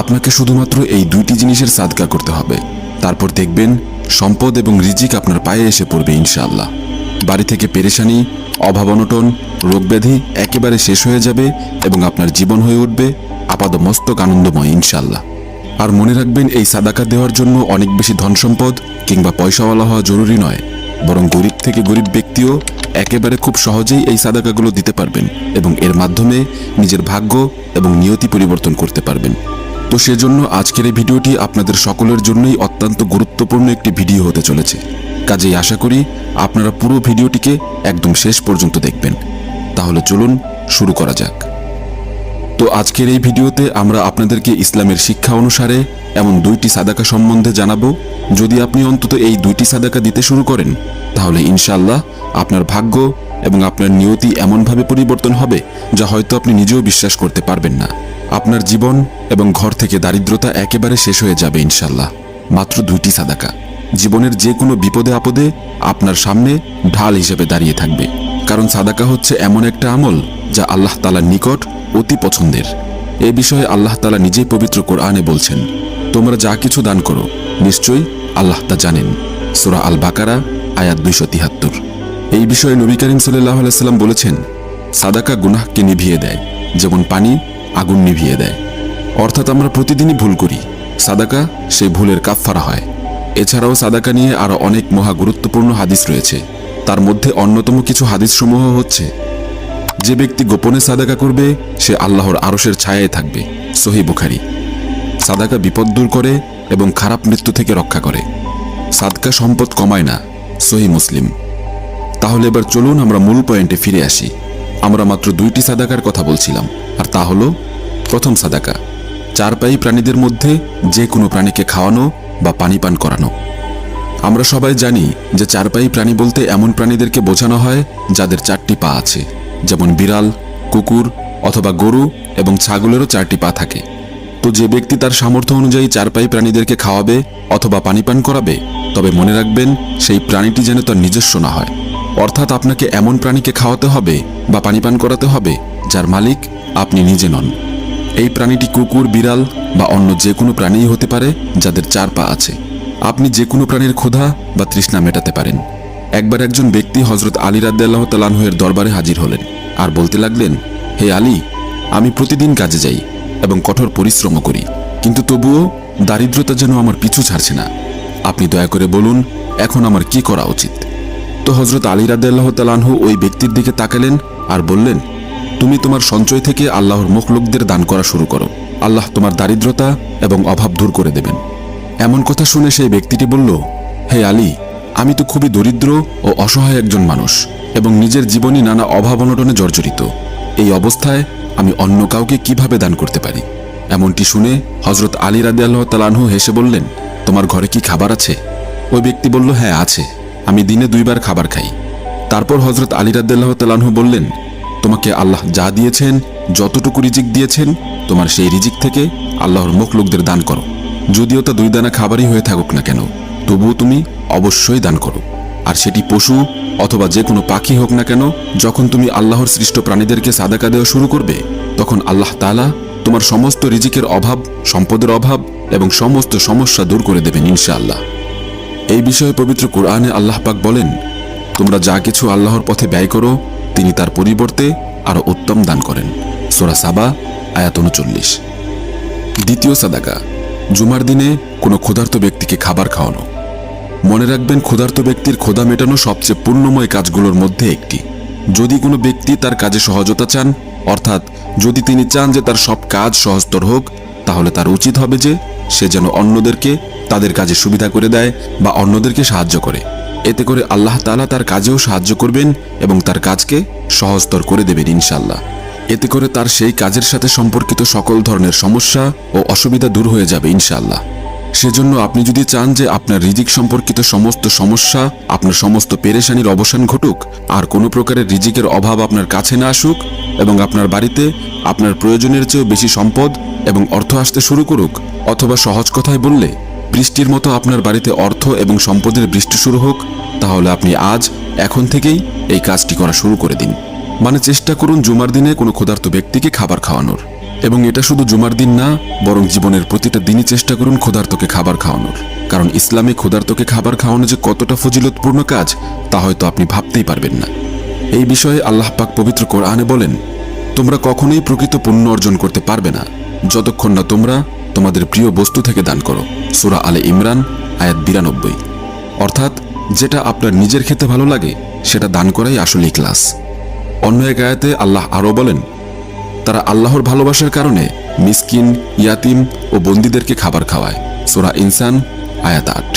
আপনাকে শুধুমাত্র এই দুইটি জিনিসের সাদকা করতে হবে। তারপর দেখবেন সম্পদ এবং রিজিক আপনার পায়ে এসে পড়বে ইনশাআল্লাহ। বাড়ি থেকে পেরেশানি, অভাব অনটন, রোগব্যাধি একেবারে শেষ হয়ে যাবে এবং আপনার জীবন হয়ে উঠবে আপাদমস্তক আনন্দময় ইনশাল্লাহ আর মনে রাখবেন, এই সাদাকা দেওয়ার জন্য অনেক বেশি ধন সম্পদ কিংবা পয়সাওয়ালা হওয়া জরুরি নয়। বরং গরিব থেকে গরিব ব্যক্তিও একেবারে খুব সহজেই এই সাদাকাগুলো দিতে পারবেন এবং এর মাধ্যমে নিজের ভাগ্য এবং নিয়তি পরিবর্তন করতে পারবেন। তো সেজন্য আজকের এই ভিডিওটি আপনাদের সকলের জন্যই অত্যন্ত গুরুত্বপূর্ণ একটি ভিডিও হতে চলেছে। কাজেই আশা করি আপনারা পুরো ভিডিওটিকে একদম শেষ পর্যন্ত দেখবেন। তাহলে চলুন শুরু করা যাক। তো আজকের এই ভিডিওতে আমরা আপনাদেরকে ইসলামের শিক্ষা অনুসারে এমন দুইটি সাদাকা সম্বন্ধে জানাব। যদি আপনি অন্তত এই দুইটি সাদাকা দিতে শুরু করেন, তাহলে ইনশাল্লাহ আপনার ভাগ্য এবং আপনার নিয়তি এমনভাবে পরিবর্তন হবে যা হয়তো আপনি নিজেও বিশ্বাস করতে পারবেন না। আপনার জীবন এবং ঘর থেকে দারিদ্রতা একেবারে শেষ হয়ে যাবে ইনশাল্লাহ মাত্র দুইটি সাদাকা। জীবনের যে কোনো বিপদে আপদে আপনার সামনে ঢাল হিসেবে দাঁড়িয়ে থাকবে। কারণ সাদাকা হচ্ছে এমন একটা আমল যা আল্লাহ তালার নিকট অতি পছন্দের। এ বিষয়ে আল্লাহ তালা নিজেই পবিত্র কোরআনে বলছেন, তোমরা যা কিছু দান করো, নিশ্চয়ই আল্লাহ তা জানেন। সুরা আল বাকারা আয়াত দুইশো তিহাত্তর। এই বিষয়ে নবী করিম সাল্লাহ আলাইসাল্লাম বলেছেন, সাদাকা গুনাহকে নিভিয়ে দেয়, যেমন পানি আগুন নিভিয়ে দেয়। অর্থাৎ আমরা প্রতিদিনই ভুল করি। সাদাকা সেই ভুলের কাফফারা হয়। এছাড়াও সাদাকা নিয়ে আরও অনেক মহা গুরুত্বপূর্ণ হাদিস রয়েছে। তার মধ্যে অন্যতম কিছু হাদিসসমূহ হচ্ছে, যে ব্যক্তি গোপনে সাদাকা করবে, সে আল্লাহর আরশের ছায়ায় থাকবে। সহি বুখারি। সাদাকা বিপদ দূর করে এবং খারাপ মৃত্যু থেকে রক্ষা করে। সাদকা সম্পদ কমায় না, সহি মুসলিম। তাহলে এবার চলুন আমরা মূল পয়েন্টে ফিরে আসি। আমরা মাত্র দুইটি সাদাকার কথা বলছিলাম, আর তা হলো, প্রথম সাদাকা, চারপাই প্রাণীদের মধ্যে যে কোনো প্রাণীকে খাওয়ানো বা পানি পান করানো। আমরা সবাই জানি যে চারপাই প্রাণী বলতে এমন প্রাণীদেরকে বোঝানো হয় যাদের চারটি পা আছে, যেমন বিড়াল, কুকুর অথবা গরু এবং ছাগলেরও চারটি পা থাকে। তো যে ব্যক্তি তার সামর্থ্য অনুযায়ী চারপাই প্রাণীদেরকে খাওয়াবে অথবা পানি পান করাবে, তবে মনে রাখবেন সেই প্রাণীটি যেন তার নিজস্ব না হয়। অর্থাৎ আপনাকে এমন প্রাণীকে খাওয়াতে হবে বা পানি পান করাতে হবে যার মালিক আপনি নিজে নন। এই প্রাণীটি কুকুর, বিড়াল বা অন্য যে কোনো প্রাণীই হতে পারে যাদের চার পা আছে। আপনি যে কোনো প্রাণীর ক্ষুধা বা তৃষ্ণা মেটাতে পারেন। একবার একজন ব্যক্তি হজরত আলী রাদ্দাল্লাহ তালানহের দরবারে হাজির হলেন আর বলতে লাগলেন, হে আলী, আমি প্রতিদিন কাজে যাই এবং কঠোর পরিশ্রমও করি, কিন্তু তবুও দারিদ্রতা যেন আমার পিছু ছাড়ছে না। আপনি দয়া করে বলুন, এখন আমার কি করা উচিত? তো হজরত আলী রাদ্দাল্লাহ তালানহু ওই ব্যক্তির দিকে তাকালেন আর বললেন, তুমি তোমার সঞ্চয় থেকে আল্লাহর মুখলোকদের দান করা শুরু করো। আল্লাহ তোমার দারিদ্রতা এবং অভাব দূর করে দেবেন। এমন কথা শুনে সেই ব্যক্তিটি বলল, হে আলী, আমি তো খুবই দরিদ্র ও অসহায় একজন মানুষ এবং নিজের জীবনই নানা অভাব অনটনে জর্জরিত। এই অবস্থায় আমি অন্য কাউকে কীভাবে দান করতে পারি? এমনটি শুনে হজরত আলী রাদে আল্লাহ তালানহু হেসে বললেন, তোমার ঘরে কি খাবার আছে? ওই ব্যক্তি বলল হ্যাঁ আছে। আমি দিনে দুইবার খাবার খাই। তারপর হজরত আলী রাদ্দাল্লাহ তালানহু বললেন, তোমাকে আল্লাহ যা দিয়েছেন, যতটুকু রিজিক দিয়েছেন, তোমার সেই রিজিক থেকে আল্লাহর মুখ লোকদের দান করো। যদিও তা দুই দানা খাবারই হয়ে থাকুক না কেন, তবুও তুমি অবশ্যই দান করো। আর সেটি পশু অথবা যে কোনো পাখি হোক না কেন, যখন তুমি আল্লাহর সৃষ্ট প্রাণীদেরকে সাদাকা দেওয়া শুরু করবে, তখন আল্লাহ তালা তোমার সমস্ত রিজিকের অভাব, সম্পদের অভাব এবং সমস্ত সমস্যা দূর করে দেবেন ইনশাআল্লাহ। এই বিষয়ে পবিত্র কোরআনে আল্লাহ পাক বলেন, তোমরা যা কিছু আল্লাহর পথে ব্যয় করো, তিনি তার পরিবর্তে আরও উত্তম দান করেন। সোরা সাবা, আয়াত উনচল্লিশ। দ্বিতীয় সাদাকা, জুমার দিনে কোনো ক্ষুধার্ত ব্যক্তিকে খাবার খাওয়ানো। মনে রাখবেন, ক্ষুধার্ত ব্যক্তির ক্ষুধা মেটানো সবচেয়ে পূর্ণময় কাজগুলোর মধ্যে একটি। যদি কোনো ব্যক্তি তার কাজে সহজতা চান, অর্থাৎ যদি তিনি চান যে তার সব কাজ সহজতর হোক, তাহলে তার উচিত হবে যে সে যেন অন্যদেরকে তাদের কাজে সুবিধা করে দেয় বা অন্যদেরকে সাহায্য করে। এতে করে আল্লাহ তাআলা তার কাজেও সাহায্য করবেন এবং তার কাজকে সহজতর করে দেবেন ইনশাল্লাহ এতে করে তার সেই কাজের সাথে সম্পর্কিত সকল ধরনের সমস্যা ও অসুবিধা দূর হয়ে যাবে ইনশাল্লাহ সেজন্য আপনি যদি চান যে আপনার রিজিক সম্পর্কিত সমস্ত সমস্যা, আপনার সমস্ত পেরেশানির অবসান ঘটুক, আর কোনো প্রকারের রিজিকের অভাব আপনার কাছে না আসুক এবং আপনার বাড়িতে আপনার প্রয়োজনের চেয়েও বেশি সম্পদ এবং অর্থ আসতে শুরু করুক অথবা সহজ কথায় বললে, বৃষ্টির মতো আপনার বাড়িতে অর্থ এবং সম্পদের বৃষ্টি শুরু হোক, তাহলে আপনি আজ, এখন থেকেই এই কাজটি করা শুরু করে দিন। মানে চেষ্টা করুন জুমার দিনে কোনো ক্ষুধার্ত ব্যক্তিকে খাবার খাওয়ানোর। এবং এটা শুধু জুমার দিন না, বরং জীবনের প্রতিটা দিনই চেষ্টা করুন ক্ষুধার্তকে খাবার খাওয়ানোর। কারণ ইসলামে ক্ষুধার্তকে খাবার খাওয়ানো যে কতটা ফজিলতপূর্ণ কাজ, তা হয়তো আপনি ভাবতেই পারবেন না। এই বিষয়ে আল্লাহ পাক পবিত্র কোরআনে বলেন, তোমরা কখনোই প্রকৃত পুণ্য অর্জন করতে পারবে না। যতক্ষণ না তোমরা তোমাদের প্রিয় বস্তু থেকে দান করো। সুরা আলে ইমরান, আয়াত বিরানব্বই। অর্থাৎ, যেটা আপনার নিজের খেতে ভালো লাগে, সেটা দান করাই আসলে ক্লাস অন্য এক আয়াতে আল্লাহ আরও বলেন, তারা আল্লাহর ভালোবাসার কারণে মিসকিন, ইয়াতিম ও বন্দীদেরকে খাবার খাওয়ায়। সোরা ইনসান, আয়াত আট।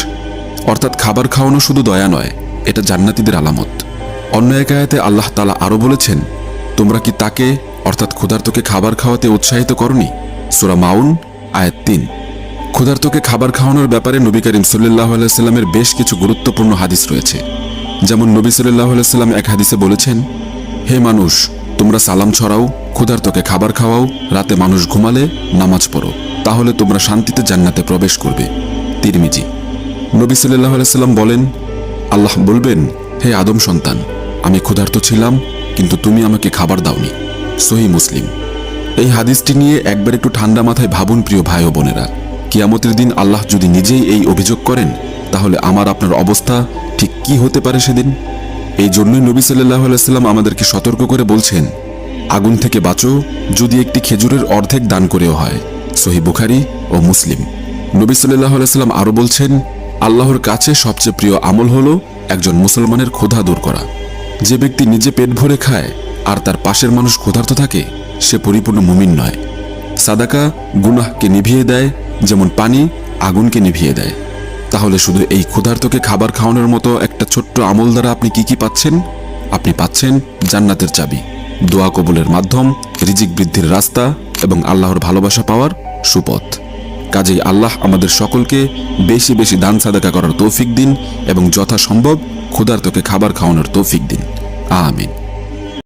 অর্থাৎ খাবার খাওয়ানো শুধু দয়া নয়, এটা জান্নাতীদের আলামত। অন্য এক আয়াতে আল্লাহ তালা আরও বলেছেন, তোমরা কি তাকে, অর্থাৎ ক্ষুধার্তকে খাবার খাওয়াতে উৎসাহিত করনি? সোরা মাউন আয়াত তিন। ক্ষুধার্তকে খাবার খাওয়ানোর ব্যাপারে নবী করিম সাল্লাহ আলাইস্লামের বেশ কিছু গুরুত্বপূর্ণ হাদিস রয়েছে। যেমন নবী সাল্লাহ আলাইস্লাম এক হাদিসে বলেছেন, হে মানুষ, তোমরা সালাম ছড়াও, ক্ষুধার্তকে খাবার খাওয়াও, রাতে মানুষ ঘুমালে নামাজ পড়ো, তাহলে তোমরা শান্তিতে জান্নাতে প্রবেশ করবে। তিরমিজি। নবী সাল্লাহ আলাইস্লাম বলেন, আল্লাহ বলবেন, হে আদম সন্তান, আমি ক্ষুধার্ত ছিলাম, কিন্তু তুমি আমাকে খাবার দাওনি। সহি মুসলিম। এই হাদিসটি নিয়ে একবার একটু ঠান্ডা মাথায় ভাবুন প্রিয় ভাই ও বোনেরা। কিয়ামতের দিন আল্লাহ যদি নিজেই এই অভিযোগ করেন, তাহলে আমার আপনার অবস্থা ঠিক কি হতে পারে সেদিন? এই জন্যই নবী সাল্লাহ আলাইসাল্লাম আমাদেরকে সতর্ক করে বলছেন, আগুন থেকে বাঁচো, যদি একটি খেজুরের অর্ধেক দান করেও হয়। সহি বুখারি ও মুসলিম। নবী সাল্লাহ আলাইসাল্লাম আরও বলছেন, আল্লাহর কাছে সবচেয়ে প্রিয় আমল হলো একজন মুসলমানের ক্ষুধা দূর করা। যে ব্যক্তি নিজে পেট ভরে খায়, আর তার পাশের মানুষ ক্ষুধার্ত থাকে সে পরিপূর্ণ মুমিন নয়। সাদাকা গুনাহকে নিভিয়ে দেয়, যেমন পানি আগুনকে নিভিয়ে দেয়। তাহলে শুধু এই ক্ষুধার্তকে খাবার খাওয়ানোর মতো একটা ছোট্ট আমল দ্বারা আপনি কি কি পাচ্ছেন? আপনি পাচ্ছেন জান্নাতের চাবি। দোয়া কবুলের মাধ্যম, রিজিক বৃদ্ধির রাস্তা এবং আল্লাহর ভালোবাসা পাওয়ার সুপথ। কাজেই আল্লাহ আমাদের সকলকে বেশি বেশি দান সাদাকা করার তৌফিক দিন এবং যথাসম্ভব ক্ষুধার্তকে খাবার খাওয়ানোর তৌফিক দিন। আমিন।